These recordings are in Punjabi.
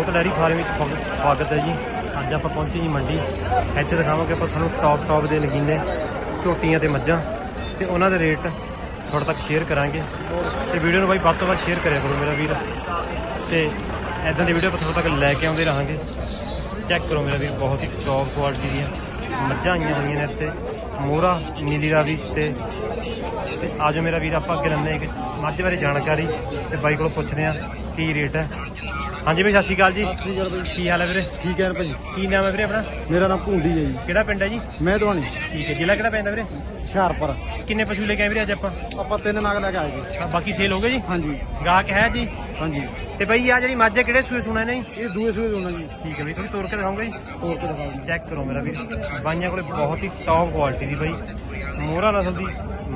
ਬਹੁਤ ਡੈਰੀ ਫਾਰਮ ਵਿੱਚ ਸਵਾਗਤ ਸਵਾਗਤ ਹੈ ਜੀ। ਅੱਜ ਆਪਾਂ ਪਹੁੰਚੇ ਜੀ ਮੰਡੀ। ਇੱਥੇ ਦਿਖਾਵਾਂਗੇ ਆਪਾਂ ਤੁਹਾਨੂੰ ਟੌਪ ਟੌਪ ਦੇ ਨਗੀਨੇ, ਝੋਟੀਆਂ ਤੇ ਮੱਝਾਂ। ਤੇ ਉਹਨਾਂ ਦੇ ਰੇਟ ਤੁਹਾਡੇ ਤੱਕ ਸ਼ੇਅਰ ਕਰਾਂਗੇ। ਤੇ ਵੀਡੀਓ ਨੂੰ ਬਾਈ ਵੱਧ ਤੋਂ ਵੱਧ ਸ਼ੇਅਰ ਕਰਿਆ ਕਰੋ ਮੇਰਾ ਵੀਰ। ਤੇ ਐਦਾਂ ਦੀ ਵੀਡੀਓ ਆਪਾਂ ਤੁਹਾਡੇ ਤੱਕ ਲੈ ਕੇ ਆਉਂਦੇ ਰਹਾਂਗੇ। ਚੈੱਕ ਕਰੋ ਮੇਰਾ ਵੀਰ ਬਹੁਤ ਹੀ ਟੌਪ ਕੁਆਲਿਟੀ ਦੀਆਂ ਮੱਝਾਂ ਆਈਆਂ ਹੋਈਆਂ ਨੇ ਇੱਥੇ। ਮੋਹਰਾ ਨੀਲੀ ਰਾਵੀ ਤੇ ਤੇ ਆਜੋ ਮੇਰਾ ਵੀਰ ਆਪਾਂ ਅੱਗੇ ਲੈਂਦੇ ਹਾਂ ਇੱਕ ਮੱਝ ਬਾਰੇ ਜਾਣਕਾਰੀ ਤੇ ਬਾਈ ਕੋਲੋਂ ਪੁੱਛਦੇ ਆ ਕੀ ਰੇਟ ਹੈ। ਹਾਂਜੀ ਬਈ ਸਤਿ ਸ਼੍ਰੀ ਅਕਾਲ ਜੀ। ਸ੍ਰੀ ਅਕਾਲ ਭਾਈ ਕੀ ਹਾਲ ਹੈ ਵੀਰੇ? ਠੀਕ ਹੈ ਭਾਜੀ। ਕੀ ਨਾਮ ਹੈ ਵੀਰੇ ਆਪਣਾ? ਮੇਰਾ ਨਾਮ ਭੁੰਡੀ ਹੈ ਜੀ। ਕਿਹੜਾ ਪਿੰਡ ਹੈ ਜੀ? ਮੈਂ ਦਵਾਨੀ। ਠੀਕ ਹੈ ਜ਼ਿਲ੍ਹਾ ਕਿਹੜਾ ਪੈਂਦਾ ਵੀਰੇ? ਹੁਸ਼ਿਆਰਪੁਰ। ਕਿੰਨੇ ਪਸ਼ੂ ਲੈ ਕੇ ਆਏ ਵੀਰੇ ਅੱਜ ਆਪਾਂ? ਆਪਾਂ ਤਿੰਨ ਨਾਗ ਲੈ ਕੇ ਆਏ ਜੀ। ਬਾਕੀ ਸੇਲ ਹੋ ਗਏ ਜੀ? ਹਾਂਜੀ। ਗਾਹਕ ਹੈ ਜੀ? ਹਾਂਜੀ। ਤੇ ਬਈ ਆ ਜਿਹੜੀ ਮੱਝ ਹੈ ਕਿਹੜੇ ਸੂਏ ਸੁਣਾ ਨੇ? ਇਹ ਦੂਏ ਸੂਏ ਹੋਣਾ ਜੀ। ਠੀਕ ਹੈ ਬਈ ਥੋੜੀ ਤੋੜ ਕੇ ਦਿਖਾਉਂਗਾ ਜੀ? ਤੋੜ ਕੇ ਦਿਖਾਓ ਜੀ। ਚੈੱਕ ਕਰੋ ਮੇਰਾ ਵੀਰ। ਬਾਈਆਂ ਕੋਲੇ ਬਹੁਤ ਹੀ ਟੌਪ ਕੁਆਲਿਟੀ ਦੀ ਬਾਈ। ਮੋਹਰਾ ਨਸਲ ਦੀ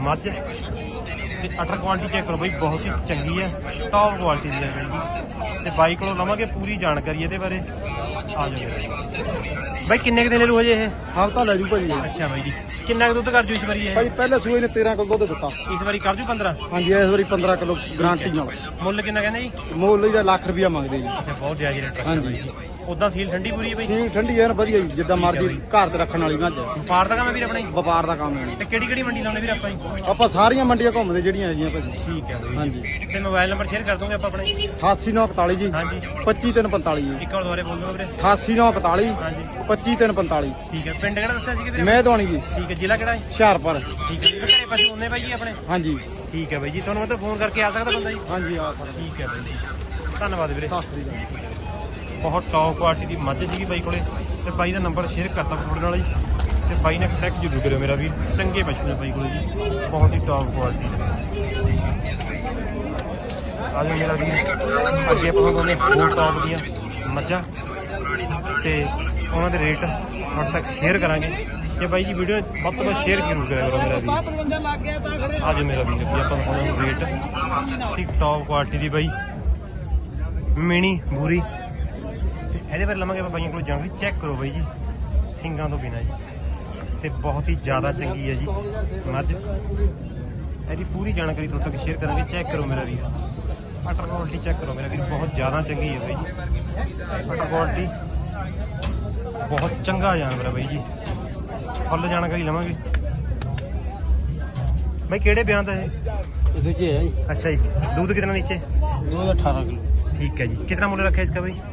ਮੱਝ। ਤੇ ਅਟਰ ਕੁਆਲਿਟੀ ਚੈੱਕ ਕਰੋ ਬਾਈ ਬਹੁਤ ਹੀ ਚੰਗੀ ਹੈ। ਟੌਪ ਕੁਆਲਿਟੀ ਦੀ ਹੈ ਬਾਈ ਤੇ ਬਾਈ ਕੋਲੋਂ ਲਵਾਂਗੇ ਪੂਰੀ ਜਾਣਕਾਰੀ ਇਹਦੇ ਬਾਰੇ। ਬਾਈ ਕਿੰਨੇ ਕੁ ਦਿਨ ਲੈ ਲੂ ਹਜੇ ਇਹ? ਹਫਤਾ ਲੈ ਜੂ ਭਾਜੀ। ਇਹ। ਅੱਛਾ ਬਾਈ ਜੀ। ਕਿੰਨਾ ਕੁ ਦੁੱਧ ਕਰ ਜੂ ਇਸ ਵਾਰੀ ਇਹ? ਭਾਜੀ ਪਹਿਲੇ ਸੂਏ ਨੇ 13 ਕਿਲੋ ਦੁੱਧ ਦਿੱਤਾ। ਇਸ ਵਾਰੀ ਕਰ ਜੂ 15 ਹਾਂਜੀ ਇਸ ਵਾਰੀ 15 ਕਿਲੋ ਗਾਰੰਟੀ ਨਾਲ। ਮੁੱਲ ਕਿੰਨਾ ਕਹਿੰਦੇ ਜੀ? ਮੁੱਲ ਇਹਦਾ ਲੱਖ ਰੁਪਿਆ ਮੰਗਦੇ ਜੀ। ਅੱਛਾ ਬਹੁਤ ਜਾਇਜ਼ ਰੇਟ ਹਾਂਜੀ। ਉਦਾਂ ਸੀਲ ਠੰਡੀ ਪੂਰੀ ਹੈ ਬਾਈ? ਸੀਲ ਠੰਡੀ ਐਨ ਵਧੀਆ ਜੀ ਜਿੱਦਾਂ ਮਰਜ਼ੀ ਘਰ ਤੇ ਰੱਖਣ ਵਾਲੀ ਮੱਝ ਹੈ। ਵਪਾਰ ਦਾ ਕੰਮ ਹੈ ਵੀਰ ਆਪਣਾ ਜੀ? ਵਪਾਰ ਦਾ ਕੰਮ ਹੈ ਤੇ ਕਿਹੜੀ ਕਿਹੜੀ ਮੰਡੀ ਲਾਉਂਦੇ ਵੀਰ ਆਪਾਂ ਜੀ? ਆਪਾਂ ਸਾਰੀਆਂ ਮੰਡੀਆਂ ਘੁੰਮਦੇ ਜਿਹੜੀਆਂ ਹੈਗੀਆਂ ਭਾਜੀ। ਠੀਕ ਹੈ ਬਾਈ। ਹਾਂਜੀ। ਤੇ ਮੋਬਾਈਲ ਨੰਬਰ ਸ਼ੇਅਰ ਕਰ ਦੋਗੇ ਆਪਾਂ ਆਪਣੇ 88941 ਜੀ। ਹਾਂਜੀ। 25345 ਜੀ। ਇੱਕ ਵਾਰ ਦੁਬਾਰੇ ਬੋਲ ਦਿਓ ਵੀਰੇ 88941 ਹਾਂਜੀ। 25345 ਠੀਕ ਹੈ। ਪਿੰਡ ਕਿਹੜਾ ਦੱਸਿਆ ਸੀ ਵੀਰੇ ਮੈਂ ਦਵਾਨੀ ਜੀ। ਠੀਕ ਹੈ। ਜ਼ਿਲ੍ਹਾ ਕਿਹੜਾ ਹੈ ਹੁਸ਼ਿਆਰਪੁਰ। ਠੀਕ ਹੈ। ਵੀਰੇ ਘਰੇ ਪਸ਼ੂ ਹੁੰਦੇ ਬਾਈ ਜੀ ਆਪਣੇ? ਹਾਂਜੀ। ਠੀਕ ਹੈ ਬਾਈ ਜੀ। ਤੁਹਾਨੂੰ ਮਤਲਬ ਫੋਨ ਕਰਕੇ ਆ ਸਕਦਾ ਬੰਦਾ ਜੀ? ਹਾਂਜੀ ਆ ਸਕਦੇ। ਠੀਕ ਹੈ ਬਾਈ ਜੀ। ਧੰਨਵਾਦ ਵੀਰੇ। ਸਤਿ ਸ੍ਰੀ ਅਕਾਲ। ਬਹੁਤ ਟੌਪ ਕੁਆਲਿਟੀ ਦੀ ਮੱਝ ਸੀਗੀ ਬਾਈ ਕੋਲੇ ਤੇ ਬਾਈ ਦਾ ਨੰਬਰ ਸ਼ੇਅਰ ਕਰਤਾ ਤੁਹਾਡੇ ਨਾਲ ਜੀ ਤੇ ਬਾਈ ਨੇ ਚੈੱਕ ਜ਼ਰੂਰ ਕਰਿਓ ਮੇਰਾ ਵੀ ਚੰਗੇ ਪਸ਼ੂ ਨੇ ਬਾਈ ਕੋਲੇ ਜੀ, ਬਹੁਤ ਹੀ ਟੌਪ ਕੁਆਲਿਟੀ ਦੇ। ਆ ਮੇਰਾ ਵੀ ਅੱਗੇ ਆਪਾਂ ਤੁਹਾਨੂੰ ਹੋਰ ਟੌਪ ਦੀਆਂ ਮੱਝਾਂ ਤੇ ਉਹਨਾਂ ਦੇ ਰੇਟ ਤੁਹਾਡੇ ਤੱਕ ਸ਼ੇਅਰ ਕਰਾਂਗੇ। ਕਿ ਬਾਈ ਜੀ ਵੀਡੀਓ ਵੱਧ ਤੋਂ ਵੱਧ ਸ਼ੇਅਰ ਜ਼ਰੂਰ ਕਰਿਆ ਕਰੋ ਮੇਰਾ ਵੀ ਆ ਮੇਰਾ ਵੀ ਅੱਗੇ ਆਪਾਂ ਤੁਹਾਨੂੰ ਰੇਟ ਠੀਕ ਟੌਪ ਕੁਆਲਿਟੀ ਦੀ ਬਾਈ, ਮਿਣੀ, ਬੂਰੀ। ਇਹਦੇ ਬਾਰੇ ਲਵਾਂਗੇ ਆਪਾਂ ਬਾਈਆਂ ਕੋਲ ਜਾਣਕਾਰੀ ਚੈੱਕ ਕਰੋ ਬਾਈ ਜੀ ਸਿੰਗਾਂ ਤੋਂ ਬਿਨਾ ਜੀ ਤੇ ਬਹੁਤ ਹੀ ਜ਼ਿਆਦਾ ਚੰਗੀ ਹੈ ਜੀ ਮੱਝ ਇਹਦੀ ਪੂਰੀ ਜਾਣਕਾਰੀ ਤੁਹਾਡੇ ਤੱਕ ਸ਼ੇਅਰ ਕਰਾਂਗੇ ਚੈੱਕ ਕਰੋ ਮੇਰਾ ਵੀਰ ਅਟਰ ਕੁਆਲਿਟੀ ਚੈੱਕ ਕਰੋ ਮੇਰਾ ਵੀਰ ਬਹੁਤ ਜ਼ਿਆਦਾ ਚੰਗੀ ਹੈ ਬਾਈ ਜੀ ਅਟਰ ਕੁਆਲਿਟੀ ਬਹੁਤ ਚੰਗਾ ਜਾਨਵਰ ਹੈ ਬਾਈ ਜੀ ਫੁੱਲ ਜਾਣਕਾਰੀ ਲਵਾਂਗੇ ਬਾਈ ਕਿਹੜੇ ਬਿਆਨ ਦਾ ਇਹ ਇਹਦੇ ਚ ਹੈ ਜੀ ਅੱਛਾ ਜੀ दूध कितना नीचे 2018 किलो ठीक है जी कितना मूल्य रखा है इसका भाई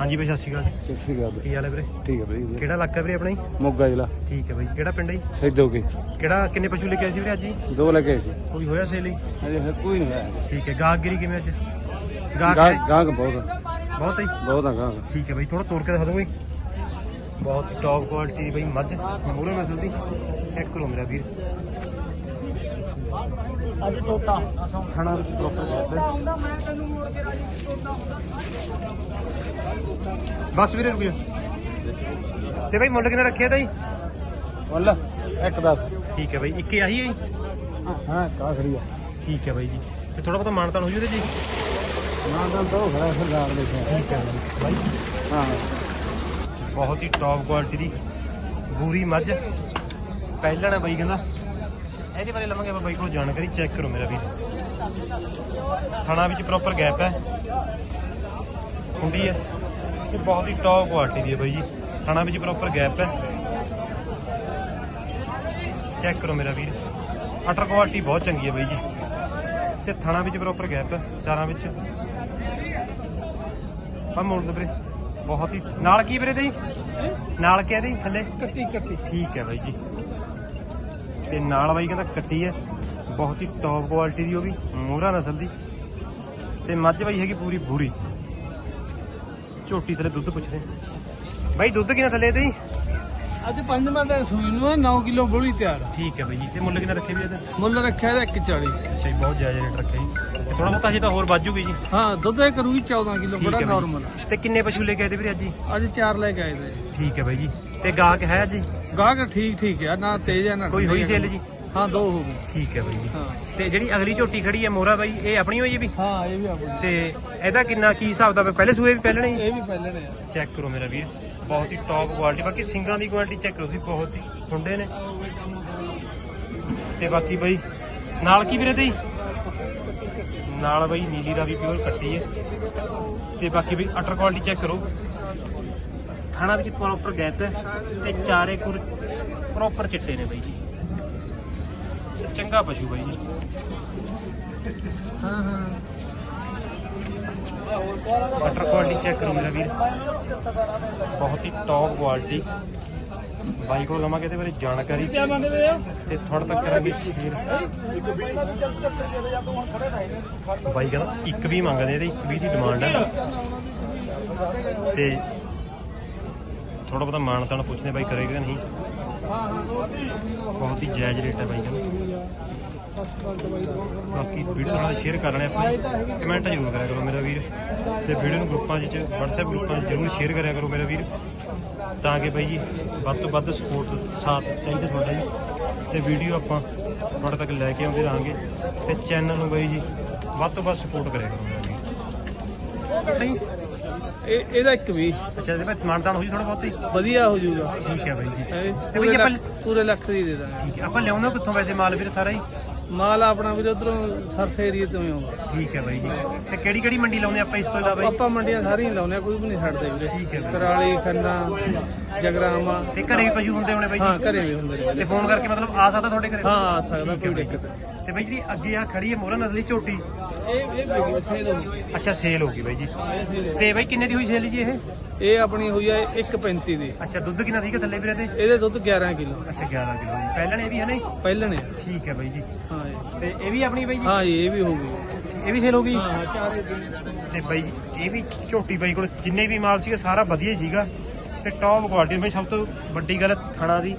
ਹਾਂਜੀ ਬਾਈ ਸਤਿ ਸ਼੍ਰੀ ਅਕਾਲ ਸਤਿ ਸ੍ਰੀ ਅਕਾਲ ਕੀ ਹਾਲ ਹੈ ਵੀਰੇ? ਠੀਕ ਹੈ ਭਾਈ ਕਿਹੜਾ ਇਲਾਕਾ ਵੀਰੇ ਆਪਣਾ ਜੀ? ਮੋਗਾ ਜ਼ਿਲ੍ਹਾ। ਠੀਕ ਹੈ ਬਾਈ ਕਿਹੜਾ ਪਿੰਡ ਹੈ ਜੀ? ਸੈਦੋ ਕੇ ਕਿਹੜਾ ਕਿੰਨੇ ਪਸ਼ੂ ਲੈ ਕੇ ਆਏ ਸੀ ਵੀਰੇ ਅੱਜ ਜੀ? ਦੋ ਲੱਗੇ ਸੀ। ਕੋਈ ਹੋਇਆ ਸੇਲ ਹੀ ਅਜੇ ਫਿਰ ਕੋਈ ਨਹੀਂ ਹੈ ਠੀਕ ਹੈ ਗਾਹਕਗਿਰੀ ਕਿਵੇਂ ਅੱਜ? ਗਾਹਕ ਗਾਹਕ ਹੈ? ਗਾਹਕ ਬਹੁਤ ਬਹੁਤ ਹੈ ਬਹੁਤ ਆ ਗਾਹਕ। ਠੀਕ ਹੈ ਬਾਈ ਥੋੜਾ ਤੋੜ ਕੇ ਦਿਖਾ ਦੋਗੇ ਬਹੁਤ ਟੌਪ ਕੁਆਲਿਟੀ ਬਾਈ ਮੱਝ। ਮੂਰੇ ਨਸਲ ਦੀ ਚੈੱਕ ਕਰੋ ਮੇਰਾ ਵੀਰ। ਅੱਜ ਟੋਟਾ ਖਾਣਾ ਵਿੱਚ ਪ੍ਰੋਪਰ ਕਰਦੇ ਬਸ ਵੀਰੇ ਰੁਕਿਓ ਤੇ ਬਾਈ ਮੁੱਲ ਕਿੰਨਾ ਰੱਖਿਆ ਤਾ ਜੀ ਮੁੱਲ ਇੱਕ ਦਸ। ਠੀਕ ਹੈ ਬਾਈ ਇੱਕ ਹੀ ਆਹੀ ਹੈ ਜੀ? ਹਾਂ ਕਾ ਖੜੀ ਆ। ਠੀਕ ਹੈ ਬਾਈ ਜੀ। ਤੇ ਥੋੜਾ ਬਹੁਤਾ ਮਾਨਤਾਨ ਹੋ ਜੂ ਇਹਦੇ ਜੀ? ਨਾ ਤਾਂ ਖੜਾ ਸਰਦਾਰ ਦੇ ਠੀਕ ਹੈ ਬਾਈ। ਹਾਂ। ਬਹੁਤ ਹੀ ਟੌਪ ਕੁਆਲਿਟੀ ਦੀ ਬੂਰੀ ਮੱਝ। ਪਹਿਲਾਂ ਨਾ ਬਾਈ ਕਹਿੰਦਾ। ਇਹਦੇ ਬਾਰੇ ਲਵਾਂਗੇ ਆਪਾਂ ਬਾਈ ਕੋਲ ਜਾਣਕਾਰੀ ਚੈੱਕ ਕਰੋ ਮੇਰਾ ਵੀਰ। ਥਣਾ ਵਿੱਚ ਪ੍ਰੋਪਰ ਗੈਪ ਹੈ। ਹੁੰਦੀ ਹੈ। ਤੇ ਬਹੁਤ ਹੀ ਟੌਪ ਕੁਆਲਿਟੀ ਦੀ ਹੈ ਬਾਈ ਜੀ। ਥਣਾ ਵਿੱਚ ਪ੍ਰੋਪਰ ਗੈਪ ਹੈ। ਚੈੱਕ ਕਰੋ ਮੇਰਾ ਵੀਰ। ਅਟਰ ਕੁਆਲਿਟੀ ਬਹੁਤ ਚੰਗੀ ਹੈ ਬਾਈ ਜੀ। ਤੇ ਥਣਾ ਵਿੱਚ ਪ੍ਰੋਪਰ ਗੈਪ ਹੈ ਚਾਰਾਂ ਵਿੱਚ। ਆ ਮੋੜ ਦੋ ਵੀਰੇ। ਬਹੁਤ ਹੀ ਨਾਲ ਕੀ ਵੀਰੇ ਤੇ ਨਾਲ ਕਿਆ ਦੀ ਥੱਲੇ? ਕੱਟੀ ਕੱਟੀ। ਠੀਕ ਹੈ ਬਾਈ ਜੀ। ਤੇ ਨਾਲ ਬਾਈ ਕਹਿੰਦਾ ਕੱਟੀ ਹੈ। ਬਹੁਤ ਹੀ ਟੌਪ ਕੁਆਲਿਟੀ ਦੀ ਉਹ ਵੀ ਮੋਹਰਾ ਨਸਲ ਦੀ। ਤੇ ਮੱਝ ਬਾਈ ਹੈਗੀ ਪੂਰੀ ਬੂਰੀ ਝੋਟੀ ਥੱਲੇ ਦੁੱਧ ਪੁੱਛਦੇ ਬਾਈ ਦੁੱਧ ਕਿੰਨਾ ਥੱਲੇ ਤੇ? ਅੱਜ ਪੰਜਵਾਂ ਦਿਨ ਸੂਈ ਨੂੰ 9 ਕਿਲੋ ਬੋਲੀ ਤਿਆਰ। ਠੀਕ ਹੈ ਬਾਈ ਜੀ ਤੇ ਮੁੱਲ ਕਿੰਨਾ ਰੱਖੇ ਵੀ ਇਹਦਾ? ਮੁੱਲ ਰੱਖਿਆ ਇਹਦਾ 140 ਅੱਛਾ ਜੀ ਬਹੁਤ ਜਾਇਜ਼ ਰੇਟ ਰੱਖਿਆ ਜੀ। ਥੋੜਾ ਬਹੁਤਾ ਹਜੇ ਤਾਂ ਹੋਰ ਵੱਧ ਜੂਗੀ ਜੀ। ਹਾਂ ਦੁੱਧ ਇਹ ਕਰੂਗੀ 14 ਕਿਲੋ ਬੜਾ। ਨਾਰਮਲ ਤੇ ਕਿੰਨੇ ਪਸ਼ੂ ਲੈ ਕੇ ਆਏ ਤੇ ਵੀਰੇ ਅੱਜ? ਜੀ ਅੱਜ ਚਾਰ ਲੈ ਕੇ ਆਏ ਤੇ। ਠੀਕ ਹੈ ਬਾਈ ਜੀ। ਤੇ ਗਾਹਕ ਹੈ ਜੀ? ਗਾਹਕ ਠੀਕ ਠੀਕ ਆ ਨਾ ਤੇਜ਼ ਆ ਨਾ ਕੋਈ ਹੋਈ ਸੇਲ ਜੀ? ਹਾਂ ਦੋ ਹੋ ਗਈ। ਠੀਕ ਹੈ ਬਾਈ ਜੀ। ਹਾਂ। ਤੇ ਜਿਹੜੀ ਅਗਲੀ ਝੋਟੀ ਖੜੀ ਹੈ ਮੋਰਾ ਬਾਈ ਇਹ ਆਪਣੀ ਹੋਈ ਹੈ ਵੀ ਹਾਂ ਇਹ ਵੀ ਆਪਣੀ। ਤੇ ਇਹਦਾ ਕਿੰਨਾ ਕੀ ਹਿਸਾਬ ਦਾ? ਪਹਿਲੇ ਸੂਏ ਵੀ ਪਹਿਲਣੇ ਇਹ ਵੀ ਪਹਿਲੇ ਨੇ ਚੈੱਕ ਕਰੋ ਮੇਰਾ ਵੀਰ ਬਹੁਤ ਹੀ ਟੌਪ ਕੁਆਲਿਟੀ ਬਾਕੀ ਸਿੰਗਾਂ ਦੀ ਕੁਆਲਿਟੀ ਚੈੱਕ ਕਰੋ ਸੀ ਬਹੁਤ ਹੀ ਹੁੰਦੇ ਨੇ। ਤੇ ਬਾਕੀ ਬਾਈ ਨਾਲ ਕੀ ਵੀਰੇ ਤੇ ਜੀ? ਨਾਲ ਬਾਈ ਨੀਲੀ ਦਾ ਵੀ ਪਿਓਰ ਕੱਟੀ ਹੈ। ਤੇ ਬਾਕੀ ਵੀ ਅਟਰ ਕੁਆਲਿਟੀ ਚੈੱਕ ਕਰੋ। ਖਾਣਾ ਵਿੱਚ ਪ੍ਰੋਪਰ ਗੈਪ ਹੈ ਤੇ ਚਾਰੇ ਕੁਰ ਪ੍ਰੋਪਰ ਚਿੱਟੇ ਨੇ ਬਾਈ ਜੀ। ਚੰਗਾ ਪਸ਼ੂ ਬਾਈ ਜੀ। ਹਾਂ ਹਾਂ। ਵਾਟਰ ਕੁਆਲਿਟੀ ਚੈੱਕ ਕਰੋ ਮੇਰਾ ਵੀਰ। ਬਹੁਤ ਹੀ ਟੌਪ ਕੁਆਲਿਟੀ ਬਾਈ ਕੋਲ ਲਵਾਂਗੇ ਇਹਦੇ ਬਾਰੇ ਜਾਣਕਾਰੀ। ਤੇ ਥੋੜਾ ਤੱਕ ਕਰਾਂਗੇ ਸ਼ੇਅਰ। ਬਾਈ ਕਹਿੰਦਾ ਇੱਕ ਵੀ ਮੰਗਦੇ ਇਹਦੇ ਇੱਕ ਵੀ ਦੀ ਡਿਮਾਂਡ ਹੈ। ਤੇ ਥੋੜਾ ਬਹੁਤਾ ਮਾਣ ਤਾਨ ਪੁੱਛਦੇ ਬਾਈ ਕਰੇਗਾ ਕਿ ਨਹੀਂ? ਬਹੁਤ ਹੀ ਜਾਇਜ਼ ਰੇਟ ਹੈ ਬਾਈ ਕਹਿੰਦਾ ਬਾਕੀ ਵੀਡੀਓ ਨਾਲ ਸ਼ੇਅਰ ਕਰ ਲੈਣੇ ਆਪਾਂ। ਕਮੈਂਟ ਜ਼ਰੂਰ ਕਰਿਆ ਕਰੋ ਮੇਰਾ ਵੀਰ। ਤੇ ਵੀਡੀਓ ਨੂੰ ਗਰੁੱਪਾਂ ਵਿੱਚ WhatsApp ਗਰੁੱਪਾਂ 'ਚ ਜ਼ਰੂਰ ਸ਼ੇਅਰ ਕਰਿਆ ਕਰੋ ਮੇਰਾ ਵੀਰ। ਤਾਂ ਕਿ ਬਾਈ ਜੀ ਵੱਧ ਤੋਂ ਵੱਧ ਸਪੋਰਟ ਸਾਥ ਚਾਹੀਦਾ ਤੁਹਾਡਾ ਜੀ। ਤੇ ਵੀਡੀਓ ਆਪਾਂ ਤੁਹਾਡੇ ਤੱਕ ਲੈ ਕੇ ਆਉਂਦੇ ਰਹਾਂਗੇ। ਤੇ ਚੈਨਲ ਨੂੰ ਬਾਈ ਜੀ ਵੱਧ ਤੋਂ ਵੱਧ ਸਪੋਰਟ ਕਰਿਆ ਕਰੋ ਮੇਰਾ ਵੀਰ। ਨਹੀਂ ਇਹ ਇਹਦਾ ਇੱਕ ਵੀ। ਅੱਛਾ ਜੇ ਮੈਂ ਮਾਨਦਾਨ ਹੋਈ ਥੋੜਾ ਬਹੁਤ? ਹੀ ਵਧੀਆ ਹੋ ਜਾਊਗਾ। ਠੀਕ ਹੈ ਬਾਈ ਜੀ। ਤੇ ਪੂਰੇ ਬਈ ਆਪਾਂ ਲੱਖ ਪੂਰੇ ਲੱਖ ਦੀ ਦੇ ਦਾਂਗੇ। ਠੀਕ ਹੈ। ਆਪਾਂ ਲਿਆਉਂਦੇ ਕਿੱਥੋਂ ਵੈਸੇ ਮਾਲ ਵੀਰ ਸਾਰਾ ਹੀ? ਮਾਲ ਆਪਣਾ ਵੀਰ ਉਧਰੋਂ ਸਰਸੇ ਏਰੀਏ ਤੋਂ ਹੀ ਆਉਂਦਾ। ਠੀਕ ਹੈ ਬਾਈ ਜੀ। ਤੇ ਕਿਹੜੀ ਕਿਹੜੀ ਮੰਡੀ ਲਾਉਂਦੇ ਆਪਾਂ ਇਸ ਤੋਂ ਇਲਾਵਾ ਜੀ? ਆਪਾਂ ਮੰਡੀਆਂ ਸਾਰੀਆਂ ਲਾਉਂਦੇ ਆ ਕੋਈ ਵੀ ਨਹੀਂ ਛੱਡਦੇ ਵੀਰੇ। ਠੀਕ ਹੈ ਵੀਰੇ। ਕਰਾਲੀ ਖੰਨਾ ਜਗਰਾਮਾ ਤੇ ਘਰੇ ਵੀ ਪਸ਼ੂ ਹੁੰਦੇ ਹੋਣੇ ਬਾਈ ਹਾਂ ਜੀ ਘਰੇ ਵੀ ਹੁੰਦੇ ਨੇ। ਤੇ ਫੋਨ ਕਰਕੇ ਮਤਲਬ ਆ ਸਕਦਾ ਤੁਹਾਡੇ ਘਰੇ? ਹਾਂ ਆ ਸਕਦਾ ਹੈ ਕੋਈ ਦਿੱਕਤ। ਤੇ ਬਾਈ ਜਿਹੜੀ ਅੱਗੇ ਆ ਖੜੀ ਹੈ ਮੋਹਰਾ ਨਸਲੀ ਝੋਟੀ। ਇਹ ਇਹ ਬੇਗੀ ਸੇਲ ਹੋ ਗਈ ਅੱਛਾ ਸੇਲ ਹੋ ਗਈ ਬਾਈ ਜੀ। ਹਾਂ, ਇਹ sale ਹੋ ਤੇ ਬਾਈ ਕਿੰਨੇ ਦੀ ਹੋਈ ਸੇਲ ਜੀ ਇਹ? ਗਈ। ਇਹ ਆਪਣੀ ਹੋਈ ਆ 1.35 ਦੀ। ਅੱਛਾ ਦੁੱਧ ਕਿੰਨਾ ਸੀਗਾ ਥੱਲੇ ਵੀਰੇ ਤੇ? ਇਹਦੇ ਦੁੱਧ 11 ਕਿਲੋ। ਅੱਛਾ 11 ਕਿਲੋ। ਜੀ ਪਹਿਲਾਂ ਇਹ ਵੀ ਹੈ ਨਾ ਜੀ? ਪਹਿਲਣੇ ਠੀਕ ਹੈ ਬਾਈ ਜੀ। ਹਾਂ। ਤੇ ਇਹ ਵੀ ਆਪਣੀ ਬਾਈ ਜੀ? ਹਾਂ ਇਹ ਵੀ ਹੋ ਗਈ। ਇਹ ਵੀ ਸੇਲ ਹੋ ਗਈ? ਹਾਂ ਚਾਰੇ ਦਿਨ ਤੇ ਬਾਈ ਇਹ ਵੀ ਝੋਟੀ ਬਾਈ ਕੋਲ ਜਿੰਨੇ ਵੀ ਮਾਲ ਸੀਗਾ ਸਾਰਾ ਵਧੀਆ ਹੀ ਸੀਗਾ। ਤੇ ਟੌਪ ਕੁਆਲਿਟੀ ਬਾਈ ਸਭ ਤੋਂ ਵੱਡੀ ਗੱਲ ਥਣਾ ਦੀ।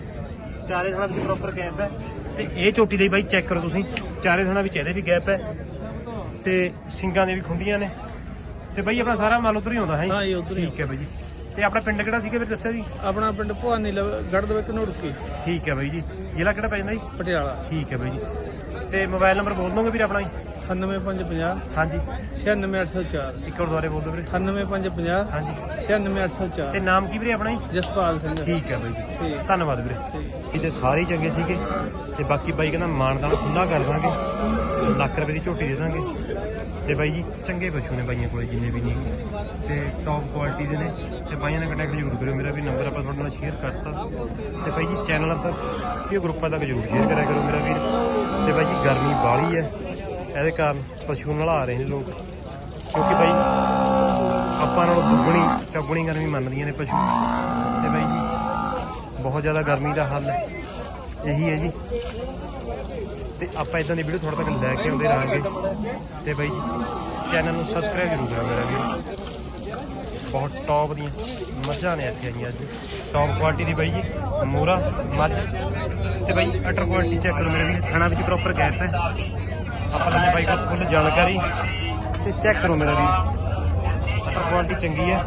ਚਾਰੇ ਥਣਾ ਵਿੱਚ ਪ੍ਰੋਪਰ ਗੈਪ ਹੈ। ਤੇ ਇਹ ਝੋਟੀ ਦੇ ਬਾਈ ਚੈੱਕ ਕਰੋ ਤੁਸੀਂ। ਚਾਰੇ ਥਣਾ ਵਿੱਚ ਇਹਦੇ ਵੀ ਗੈਪ ਹੈ। ਤੇ ਸਿੰਗਾਂ ਦੇ ਵੀ ਖੁੰਡੀਆਂ ਨੇ। ਤੇ ਬਾਈ ਆਪਣਾ ਸਾਰਾ ਮਾਲ ਉਧਰ ਹੀ ਆਉਂਦਾ ਹੈ ਹਾਂ ਇਹ ਉਧਰ ਹੀ ਠੀਕ ਹੈ ਬਾਈ। ਜੀ ਤੇ ਆਪਣਾ ਪਿੰਡ ਕਿਹੜਾ ਸੀਗਾ ਵੀ ਦੱਸਿਆ ਜੀ? ਆਪਣਾ ਪਿੰਡ ਭਵਾਨੀ ਗੜ੍ਹ ਦੇ ਵਿੱਚ ਨੁੜਕੀ। ਠੀਕ ਹੈ ਬਾਈ ਜੀ। ਜ਼ਿਲ੍ਹਾ ਕਿਹੜਾ ਪੈ ਜਾਂਦਾ ਜੀ? ਪਟਿਆਲਾ। ਠੀਕ ਹੈ ਬਾਈ ਜੀ। ਤੇ ਮੋਬਾਈਲ ਨੰਬਰ ਬੋਲ ਦੋਗੇ ਵੀਰ ਆਪਣਾ ਜੀ? 98550 ਹਾਂਜੀ। 96804 ਇੱਕ ਹੋਰ ਦੁਬਾਰੇ ਬੋਲ ਦਿਓ ਵੀਰੇ। 98550 ਹਾਂਜੀ। 96804 ਤੇ ਨਾਮ ਕੀ ਵੀਰੇ ਆਪਣਾ ਜੀ? ਜਸਪਾਲ ਸਿੰਘ। ਠੀਕ ਹੈ ਬਾਈ ਜੀ। ਧੰਨਵਾਦ ਵੀਰੇ। ਇਹਦੇ ਸਾਰੇ ਚੰਗੇ ਸੀਗੇ। ਤੇ ਬਾਕੀ ਬਾਈ ਕਹਿੰਦਾ ਮਾਨਦਾਨ ਖੁੱਲਾ ਕਰ ਦਾਂਗੇ। ਲੱਖ ਰੁਪਏ ਦੀ ਝੋਟੀ ਦੇ ਦਾਂਗੇ। ਤੇ ਬਾਈ ਜੀ, ਚੰਗੇ ਪਸ਼ੂ ਨੇ ਬਾਈਆਂ ਕੋਲੇ ਜਿੰਨੇ ਵੀ ਨਹੀਂ ਤੇ ਟੌਪ ਕੁਆਲਿਟੀ ਦੇ ਨੇ। ਤੇ ਬਾਈਆਂ ਨਾਲ ਕੰਟੈਕਟ ਜ਼ਰੂਰ ਕਰਿਓ। ਮੇਰਾ ਵੀ ਨੰਬਰ ਆਪਾਂ ਤੁਹਾਡੇ ਨਾਲ ਸ਼ੇਅਰ ਕਰਤਾ। ਤੇ ਬਾਈ ਜੀ ਚੈਨਲ ਤੱਕ ਇਹ ਗਰੁੱਪਾਂ ਤੱਕ ਜ਼ਰੂਰ ਸ਼ੇਅਰ ਕਰਿਆ ਕਰੋ ਮੇਰਾ ਵੀਰ। ਤੇ ਬਾਈ ਜੀ, ਗਰਮੀ ਬਾਹਲੀ ਹੈ ਇਹਦੇ ਕਾਰਨ ਪਸ਼ੂ ਨਲਾ ਰਹੇ ਨੇ ਲੋਕ। ਕਿਉਂਕਿ ਬਾਈ, ਆਪਾਂ ਨਾਲੋਂ ਦੁੱਗਣੀ, ਚੌਗਣੀ ਗਰਮੀ ਮੰਨਦੀਆਂ ਨੇ ਪਸ਼ੂ। ਤੇ ਬਾਈ ਜੀ, ਬਹੁਤ ਜ਼ਿਆਦਾ ਗਰਮੀ ਦਾ ਹੱਲ ਇਹੀ ਹੈ ਜੀ। ਤੇ ਆਪਾਂ ਇਦਾਂ ਦੀ ਵੀਡੀਓ ਤੁਹਾਡੇ ਤੱਕ ਲੈ ਕੇ ਆਉਂਦੇ ਰਹਾਂਗੇ। ਤੇ ਬਾਈ ਜੀ ਚੈਨਲ ਨੂੰ ਸਬਸਕ੍ਰਾਈਬ ਜ਼ਰੂਰ ਕਰੋ ਮੇਰਾ ਵੀਰ ਬਹੁਤ ਟੌਪ ਦੀਆਂ ਮੱਝਾਂ ਨੇ ਇੱਥੇ ਆਈਆਂ ਅੱਜ। ਟੌਪ ਕੁਆਲਿਟੀ ਦੀ ਬਾਈ ਜੀ, ਮੋਰਾ, ਮੱਝ। ਤੇ ਬਾਈ ਅਟਰ ਕੁਆਲਿਟੀ ਚੈੱਕ ਕਰੋ ਮੇਰੇ ਵੀਰ ਖਾਣਾ ਵਿੱਚ ਪ੍ਰੋਪਰ ਗੈਪ ਹੈ। ਆਪਾਂ ਲੈਣੇ ਬਾਈ ਕੋਲ ਫੁੱਲ ਜਾਣਕਾਰੀ ਤੇ ਚੈੱਕ ਕਰੋ ਮੇਰਾ ਵੀਰ। ਅਟਰ ਕੁਆਲਿਟੀ ਚੰਗੀ ਹੈ।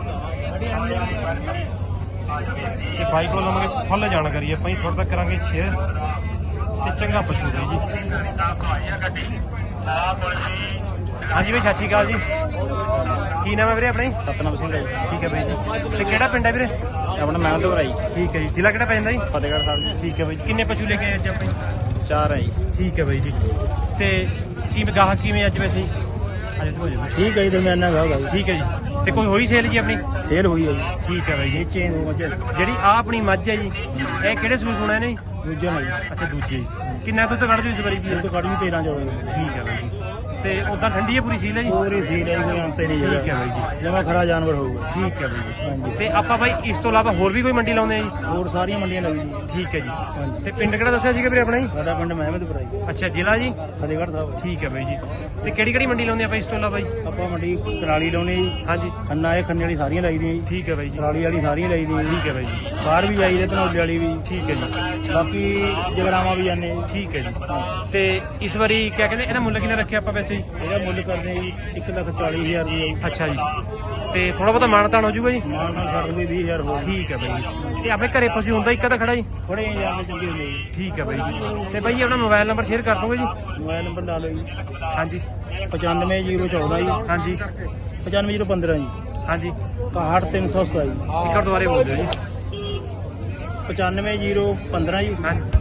ਤੇ ਬਾਈ ਕੋਲ ਲਵਾਂਗੇ ਫੁੱਲ ਜਾਣਕਾਰੀ ਆਪਾਂ ਹੀ ਤੁਹਾਡੇ ਤੱਕ ਕਰਾਂਗੇ ਸ਼ੇਅਰ ਤੇ ਚੰਗਾ ਪਸ਼ੂ ਹੈ ਜੀ। ਹਾਂਜੀ ਬਈ ਸਤਿ ਸ਼੍ਰੀ ਅਕਾਲ ਜੀ। ਕੀ ਨਾਮ ਹੈ ਵੀਰੇ ਆਪਣਾ ਜੀ? ਸਤਨਾਮ ਸਿੰਘ ਹੈ ਜੀ। ਠੀਕ ਹੈ ਬਾਈ ਜੀ। ਤੇ ਕਿਹੜਾ ਪਿੰਡ ਹੈ ਵੀਰੇ? ਆਪਣਾ ਮਹਿਲ ਤੋਂ ਭਰਾਈ ਠੀਕ ਹੈ ਜੀ। ਜ਼ਿਲ੍ਹਾ ਕਿਹੜਾ ਪੈ ਜਾਂਦਾ ਜੀ? ਫਤਿਹਗੜ੍ਹ ਸਾਹਿਬ ਜੀ। ਠੀਕ ਹੈ ਬਾਈ ਜੀ। ਕਿੰਨੇ ਪਸ਼ੂ ਲੈ ਕੇ ਆਏ ਅੱਜ ਆਪਣੇ ਚਾਰ ਹੈ ਜੀ। ਠੀਕ ਹੈ ਬਾਈ ਜੀ। ਤੇ ਕਿਵੇਂ ਗਾਹਕ ਕਿਵੇਂ ਅੱਜ ਵੈਸੇ? ਅੱਜ ਤੋਂ ਹੋ ਜਾਵੇ ਠੀਕ ਹੈ ਜੀ ਦਰਮਿਆਨਾ ਗਾ ਹੋਗਾ ਠੀਕ ਹੈ ਜੀ। ਤੇ ਕੋਈ ਹੋਈ ਸੇਲ ਜੀ ਆਪਣੀ? ਸੇਲ ਹੋਈ ਹੈ ਜੀ। ਠੀਕ ਹੈ ਬਾਈ ਜੀ। ਇਹ ਚੇਂਜ ਹੋ ਮੱਝੇ ਜਿਹੜੀ ਆ ਆਪਣੀ ਮੱਝ ਹੈ ਜੀ ਇਹ ਕਿਹੜੇ ਸੂਸ ਹੋਣਾ ਨੇ ਦੂਜੇ ਨਾਲ ਜੀ ਅੱਛਾ ਦੂਜੇ। ਕਿੰਨਾ ਦੁੱਧ ਕੱਢ ਦਿਓ ਇਸ ਵਾਰੀ ਜੀ? ਇਹ ਤਾਂ ਕੱਢ ਵੀ 13 ਚ ਠੀਕ ਹੈ ਬਾਈ ਜੀ। ਤੇ ਉਦਾਂ ਠੰਡੀ ਹੈ ਪੂਰੀ ਸੀਲ ਹੈ ਜੀ? ਪੂਰੀ ਸੀਲ ਹੈ ਜੀ, ਕੋਈ ਅੰਤ ਹੀ ਨਹੀਂ ਠੀਕ ਹੈ ਬਾਈ ਜੀ। ਜਮਾ ਖਰਾ ਜਾਨਵਰ ਹੋਊਗਾ। ਠੀਕ ਹੈ ਬਾਈ ਜੀ। ਹਾਂਜੀ। ਤੇ ਆਪਾਂ ਬਾਈ ਇਸ ਤੋਂ ਇਲਾਵਾ ਹੋਰ ਵੀ ਕੋਈ ਮੰਡੀ ਲਾਉਂਦੇ ਆ ਜੀ? ਹੋਰ ਸਾਰੀਆਂ ਮੰਡੀਆਂ ਲੱਗੀ ਜੀ। ਠੀਕ ਹੈ ਜੀ। ਤੇ ਪਿੰਡ ਕਿਹੜਾ ਦੱਸਿਆ ਸੀਗਾ ਵੀਰੇ ਆਪਣਾ ਜੀ? ਸਾਡਾ ਪਿੰਡ ਮਹਿਮਦਪੁਰਾ ਜੀ। ਅੱਛਾ ਜ਼ਿਲ੍ਹਾ ਜੀ? ਫਤਿਹਗੜ੍ਹ ਸਾਹਿਬ। ਠੀਕ ਹੈ ਬਾਈ ਜੀ। ਤੇ ਕਿਹੜੀ ਕਿਹੜੀ ਮੰਡੀ ਲਾਉਂਦੇ ਆਪਾਂ ਇਸ ਤੋਂ ਇਲਾਵਾ ਜੀ? ਆਪਾਂ ਮੰਡੀ ਕਰਾਲੀ ਲਾਉਨੇ ਜੀ। ਹਾਂਜੀ। ਖੰਨਾ ਇਹ ਖੰਨੇ ਵਾਲੀ ਸਾਰੀਆਂ ਲਾਈ ਦੀਆਂ ਜੀ। ਠੀਕ ਹੈ ਬਾਈ ਜੀ। ਕਰਾਲੀ ਵਾਲੀ ਸਾਰੀਆਂ ਲਾਈ ਦੀਆਂ ਜੀ। ਠੀਕ ਹੈ ਬਾਈ ਜੀ। ਬਾਹਰ ਵੀ ਜਾਈਦੇ ਧਨੌਲੇ ਵਾਲੀ ਵੀ। ਠੀਕ ਹੈ ਜੀ। ਬਾਕੀ ਜਗਰਾਵਾਂ ਵੀ ਜਾਂਦੇ ਜੀ। ਠੀਕ ਹੈ ਜੀ। ਤੇ ਇਸ ਵਾਰੀ ਕਿਆ ਕਹਿੰਦੇ ਇਹਦਾ ਮੁੱਲ ਕਿੰਨਾ ਰੱਖਿਆ ਆਪਾਂ ਵੈਸੇ? ਜੀ ਇਹਦਾ ਮੁੱਲ ਕਰਦੇ ਜੀ 1 ਲੱਖ 40 ਹਜ਼ਾਰ ਰੁਪਏ ਜੀ। ਅੱਛਾ ਜੀ। ਤੇ ਥੋੜਾ ਬਹੁਤਾ ਮਾਨਤਾਨ ਹੋ ਜਾਊਗਾ ਜੀ? ਮਾਲ ਨਾਲ ਛੱਡ ਦੂਗੇ 20 ਹਜ਼ਾਰ ਹੋਰ। ਠੀਕ ਹੈ ਬਾਈ ਜੀ। ਤੇ ਆਪਣੇ ਘਰੇ ਪਸ਼ੂ ਹੁੰਦਾ ਇੱਕ ਤਾਂ ਖੜਾ ਜੀ? ਬੜੇ ਹਜ਼ਾਰ ਦੇ ਚੰਗੇ ਹੁੰਦੇ ਜੀ। ਠੀਕ ਹੈ ਬਾਈ ਜੀ। ਤੇ ਬਾਈ ਜੀ ਆਪਣਾ ਮੋਬਾਈਲ ਨੰਬਰ ਸ਼ੇਅਰ ਕਰ ਦੋਗੇ ਜੀ? ਮੋਬਾਈਲ ਨੰਬਰ ਲਾ ਲਓ ਜੀ। ਹਾਂਜੀ। 95014 ਜੀ। ਹਾਂਜੀ। 95015 ਜੀ। ਹਾਂਜੀ। 61327 ਜੀ ਇੱਕ ਵਾਰ ਦੁਬਾਰੇ ਬੋਲ ਦਿਓ ਜੀ। 95015 ਜੀ। ਹਾਂਜੀ।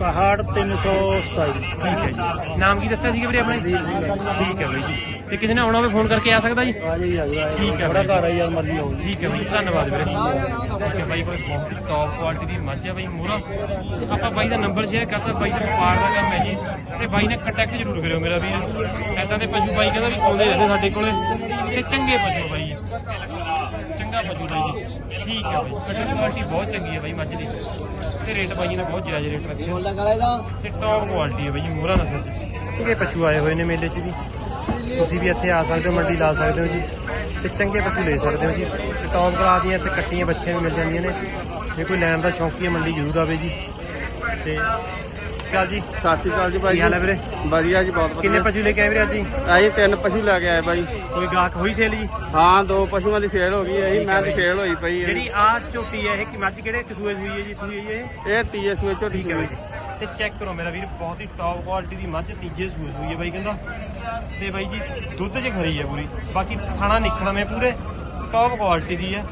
61327 ਜੀ ਠੀਕ ਹੈ ਜੀ। ਨਾਮ ਕੀ ਦੱਸਿਆ ਸੀਗਾ ਵੀਰੇ ਆਪਣੇ? ਜੀ। ਠੀਕ ਹੈ ਬਾਈ ਜੀ। ਤੇ ਕਿਸੇ ਨੇ ਆਉਣਾ ਹੋਵੇ ਫੋਨ ਕਰਕੇ ਆ ਸਕਦਾ ਜੀ? ਆ ਜਾਈ ਆ ਜਾਈ ਠੀਕ ਹੈ ਬੜਾ। ਘਰ ਆ ਯਾਰ ਮਰਜ਼ੀ ਜੀ। ਠੀਕ ਹੈ ਬਾਈ ਧੰਨਵਾਦ ਵੀਰੇ। ਠੀਕ ਹੈ ਬਾਈ ਕੋਲ ਬਹੁਤ ਹੀ ਟੌਪ ਕੁਆਲਿਟੀ ਦੀ ਮੱਝ ਹੈ ਬਾਈ ਮੋਰਾ ਤੇ ਆਪਾਂ ਬਾਈ ਦਾ ਨੰਬਰ ਸ਼ੇਅਰ ਕਰਤਾ ਬਾਈ ਦਾ ਵਪਾਰ ਦਾ ਕੰਮ ਹੈ ਜੀ। ਤੇ ਬਾਈ ਨੇ ਕੰਟੈਕਟ ਜ਼ਰੂਰ ਕਰਿਓ ਮੇਰਾ ਵੀਰ। ਐਦਾਂ ਦੇ ਪਸ਼ੂ ਬਾਈ ਕਹਿੰਦਾ ਵੀ ਆਉਂਦੇ ਰਹਿੰਦੇ ਸਾਡੇ ਕੋਲੇ। ਤੇ ਚੰਗੇ ਪਸ਼ੂ ਬਾਈ। ਚੰਗਾ ਪਸ਼ੂ ਬਾਈ ਜੀ। ਠੀਕ ਹੈ ਬਾਈ। ਕੱਟਣ ਕੁਆਲਿਟੀ ਬਹੁਤ ਚੰਗੀ ਹੈ ਬਾਈ ਮੱਝ ਦੀ। ਤੇ ਰੇਟ ਬਾਈ ਨੇ ਬਹੁਤ ਜਾਇਜ਼ ਰੇਟ ਰੱਖਿਆ ਤੇ ਟੌਪ ਕੁਆਲਿਟੀ ਹੈ ਬਾਈ ਮੋਰਾ ਨਸਲ ਦੀ ਚੰਗੇ ਪਸ਼ੂ ਆਏ ਹੋਏ ਨੇ ਮੇਲੇ 'ਚ ਜੀ। ਤੁਸੀਂ ਵੀ ਇੱਥੇ ਆ ਸਕਦੇ ਹੋ ਮੰਡੀ ਲਾ ਸਕਦੇ ਹੋ ਜੀ। ਤੇ ਚੰਗੇ ਪਸ਼ੂ ਲੈ ਸਕਦੇ ਹੋ ਜੀ। ਤੇ ਟੌਪ ਕਰਾ ਦੀਆਂ ਤੇ ਕੱਟੀਆਂ ਬੱਚੀਆਂ ਵੀ ਮਿਲ ਜਾਂਦੀਆਂ ਨੇ। ਜੇ ਕੋਈ ਲੈਣ ਦਾ ਸ਼ੌਂਕੀ ਹੈ ਮੰਡੀ ਜ਼ਰੂਰ ਆਵੇ ਜੀ। ਤੇ ਚੱਲ ਜੀ। ਸਤਿ ਸ਼੍ਰੀ ਅਕਾਲ ਜੀ ਭਾਈ ਕੀ ਹਾਲ ਹੈ ਵੀਰੇ? ਵਧੀਆ ਜੀ ਬਹੁਤ ਕਿੰਨੇ ਵਧੀਆ। ਪਸ਼ੂ ਲੈ ਕੇ ਆਏ ਵੀਰੇ ਅੱਜ ਜੀ? ਅਸੀਂ ਤਿੰਨ ਪਸ਼ੂ ਲੈ ਕੇ ਆਏ ਬਾਈ ਕੋਈ ਗਾਹਕ ਹੋਈ ਸੇਲ ਜੀ? ਹਾਂ ਦੋ ਪਸ਼ੂਆਂ ਦੀ ਸੇਲ ਹੋ ਗਈ ਹੈ ਜੀ ਮੈਂ ਦੀ ਸੇਲ ਹੋਈ ਪਈ ਹੈ ਜਿਹੜੀ ਆ ਝੋਟੀ ਹੈ ਇਹ ਕਿ ਮੱਝ ਕਿਹੜੇ ਕਸੂਏ ਹੋਈ ਹੈ ਜੀ? ਸੂਈ ਹੈ ਜੀ ਇਹ? ਇਹ ਤੀਏ ਸੂਏ ਝੋਟੀ ਠੀਕ ਹੈ ਬਾਈ ਤੇ ਚੈੱਕ ਕਰੋ ਮੇਰਾ ਵੀਰ ਬਹੁਤ ਹੀ ਟੌਪ ਕੁਆਲਿਟੀ ਦੀ ਮੱਝ ਤੀਜੇ ਸੂਏ ਹੋਈ ਹੈ ਬਾਈ ਕਹਿੰਦਾ। ਤੇ ਬਾਈ ਜੀ ਦੁੱਧ 'ਚ ਖਰੀ ਹੈ ਪੂਰੀ। ਬਾਕੀ ਖਾਣਾ ਨਿਕਲਣਾ ਮੈਂ ਪੂਰੇ ਟੌਪ ਕੁਆਲਿਟੀ ਦੀ ਹੈ।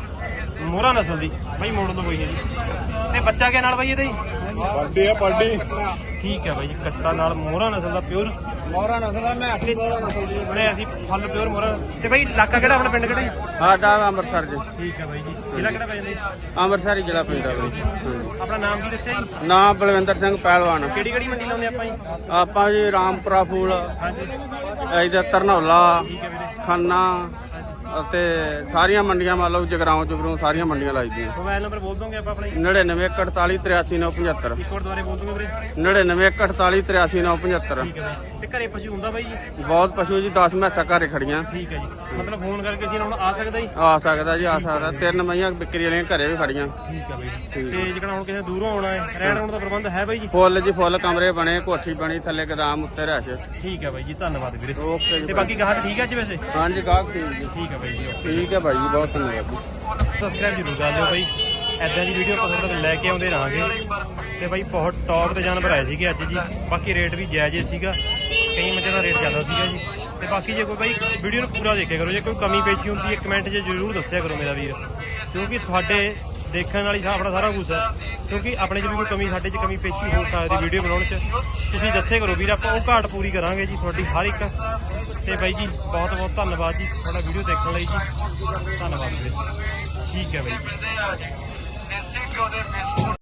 ਮੋਹਰਾ ਨਸਲ ਦੀ। ਬਾਈ ਮੋੜ ਦੋ ਕੋਈ ਨਹੀਂ ਜੀ। ਤੇ ਬੱਚਾ ਕਿਆ ਨਾਲ ਬਾਈ ਇਹਦਾ? ਜੀ ਵੱਡੇ ਆ ਵੱਡੇ ਠੀਕ ਹੈ ਬਾਈ ਜੀ ਕੱਟਾ ਨਾਲ ਮੋਹਰਾ ਨਸਲ ਦਾ ਪਿਓਰ। ਮੋਹਰਾ ਨਸਲ ਮੈਂ ਅਸਲੀ ਮੋਹਰਾ ਨਸਲ ਦੀ ਮੈਂ ਅਸੀਂ ਫੁੱਲ ਪਿਓਰ ਮੋਹਰਾ। ਤੇ ਬਾਈ ਇਲਾਕਾ ਕਿਹੜਾ ਆਪਣਾ ਪਿੰਡ ਕਿਹੜਾ ਜੀ? ਸਾਡਾ ਅੰਮ੍ਰਿਤਸਰ ਜੀ। ਠੀਕ ਹੈ ਬਾਈ ਜੀ ਜ਼ਿਲ੍ਹਾ ਕਿਹੜਾ ਪੈ ਜਾਂਦਾ ਜੀ? ਅੰਮ੍ਰਿਤਸਰ ਹੀ ਜ਼ਿਲ੍ਹਾ ਪੈਂਦਾ ਬਾਈ। ਆਪਣਾ ਨਾਮ ਕੀ ਦੱਸਿਆ ਜੀ? ਨਾਮ ਬਲਵਿੰਦਰ ਸਿੰਘ ਪਹਿਲਵਾਨ। ਕਿਹੜੀ ਕਿਹੜੀ ਮੰਡੀ ਲਾਉਂਦੇ ਆਪਾਂ ਜੀ? ਆਪਾਂ ਜੀ ਰਾਮਪੁਰਾ ਫੂਲ ਹਾਂਜੀ। ਇਹਦਾ ਤਰਨੌਲਾ ਠੀਕ ਹੈ ਵੀਰੇ। ਖੰਨਾ ਅਤੇ ਸਾਰੀਆਂ ਮੰਡੀਆਂ ਮੰਨ ਲਓ ਜਗਰਾਉਂ ਜਗਰੂ ਸਾਰੀਆਂ ਮੰਡੀਆਂ ਲਾਈਦੀਆਂ ਮੋਬਾਈਲ ਨੰਬਰ ਬੋਲ ਦੋਗੇ ਆਪਾਂ ਆਪਣਾ? ਜੀ 9914833975 ਇੱਕ ਵਾਰ ਦੁਬਾਰੇ ਬੋਲ ਦੋਗੇ ਵੀਰੇ। 9914833975 ਠੀਕ ਹੈ ਬਾਈ ਤੇ ਘਰੇ ਪਸ਼ੂ ਹੁੰਦਾ ਬਾਈ ਜੀ? ਬਹੁਤ ਪਸ਼ੂ ਜੀ 10 ਮੈਸਾਂ ਘਰੇ ਖੜੀਆਂ। ਠੀਕ ਹੈ ਜੀ। ਮਤਲਬ ਫੋਨ ਕਰਕੇ ਜੀ ਹੁਣ ਆ ਸਕਦਾ ਜੀ? ਆ ਸਕਦਾ ਜੀ ਆ ਸਕਦਾ। ਤਿੰਨ ਮਈਆਂ ਵਿਕਰੀ ਵਾਲੀਆਂ ਘਰੇ ਵੀ ਖੜੀਆਂ। ਠੀਕ ਹੈ ਬਾਈ ਠੀਕ ਤੇ ਜਿਹੜਾ ਹੁਣ ਕਿਸੇ ਦੂਰੋਂ ਆਉਣਾ ਹੈ ਰਹਿਣ ਰੂਣ ਦਾ ਪ੍ਰਬੰਧ ਹੈ ਬਾਈ ਜੀ? ਫੁੱਲ ਜੀ ਫੁੱਲ ਕਮਰੇ ਬਣੇ ਕੋਠੀ ਬਣੀ ਥੱਲੇ ਗਦਾਮ ਉੱਤੇ ਰਹਿਸ਼ ਠੀਕ ਹੈ ਬਾਈ ਜੀ ਧੰਨਵਾਦ ਵੀਰੇ। ਓਕੇ ਜੀ ਤੇ ਬਾਕੀ ਗਾਹਕ ਠੀਕ ਹੈ ਅੱਜ ਵੈਸੇ? ਹਾਂਜੀ ਗਾਹਕ ਠੀਕ ਜੀ। ਠੀਕ ਹੈ ਬਾਈ ਜੀ ਠੀਕ ਹੈ ਭਾਈ ਜੀ, ਬਹੁਤ ਧੰਨਵਾਦ। ਸਬਸਕ੍ਰਾਈਬ ਜ਼ਰੂਰ ਕਰ ਲਿਓ ਬਾਈ ਐਦਾਂ ਦੀ ਵੀਡੀਓ ਆਪਾਂ ਤੁਹਾਡੇ ਲੈ ਕੇ ਆਉਂਦੇ ਰਹਾਂਗੇ। ਤੇ ਬਾਈ ਬਹੁਤ ਟੌਪ ਤੇ ਜਾਨਵਰ ਆਏ ਸੀਗੇ ਅੱਜ ਜੀ। ਬਾਕੀ ਰੇਟ ਵੀ ਜਾਇਜ਼ ਹੀ ਸੀਗਾ। ਕਈ ਮੱਝਾਂ ਦਾ ਰੇਟ ਜ਼ਿਆਦਾ ਸੀਗਾ ਜੀ। ਤੇ ਬਾਕੀ ਜੇ ਕੋਈ ਬਾਈ ਵੀਡੀਓ ਨੂੰ ਪੂਰਾ ਦੇਖਿਆ ਕਰੋ, ਜੇ ਕੋਈ ਕਮੀ ਪੇਸ਼ੀ ਹੁੰਦੀ ਹੈ ਕਮੈਂਟ 'ਚ ਜ਼ਰੂਰ ਦੱਸਿਆ ਕਰੋ ਮੇਰਾ ਵੀਰ। ਕਿਉਂਕਿ ਤੁਹਾਡੇ ਦੇਖਣ ਵਾਲੀ ਆਪਣਾ ਸਾਰਾ ਕੁਝ ਹੈ। ਕਿਉਂਕਿ ਆਪਣੇ 'ਚ ਵੀ ਕੋਈ ਕਮੀ, ਸਾਡੇ 'ਚ ਕਮੀ ਪੇਸ਼ੀ ਹੋ ਸਕਦੀ ਵੀਡੀਓ ਬਣਾਉਣ 'ਚ। ਤੁਸੀਂ ਦੱਸੇ ਕਰੋ ਵੀਰ, ਆਪਾਂ ਉਹ ਘਾਟ ਪੂਰੀ ਕਰਾਂਗੇ ਜੀ ਤੁਹਾਡੀ ਹਰ ਇੱਕ। ਤੇ ਬਾਈ ਜੀ, ਬਹੁਤ ਬਹੁਤ ਧੰਨਵਾਦ ਜੀ ਤੁਹਾਡਾ ਵੀਡੀਓ ਦੇਖਣ ਲਈ ਜੀ। ਧੰਨਵਾਦ ਵੀਰੇ। ਠੀਕ ਹੈ ਬਾਈ ਜੀ।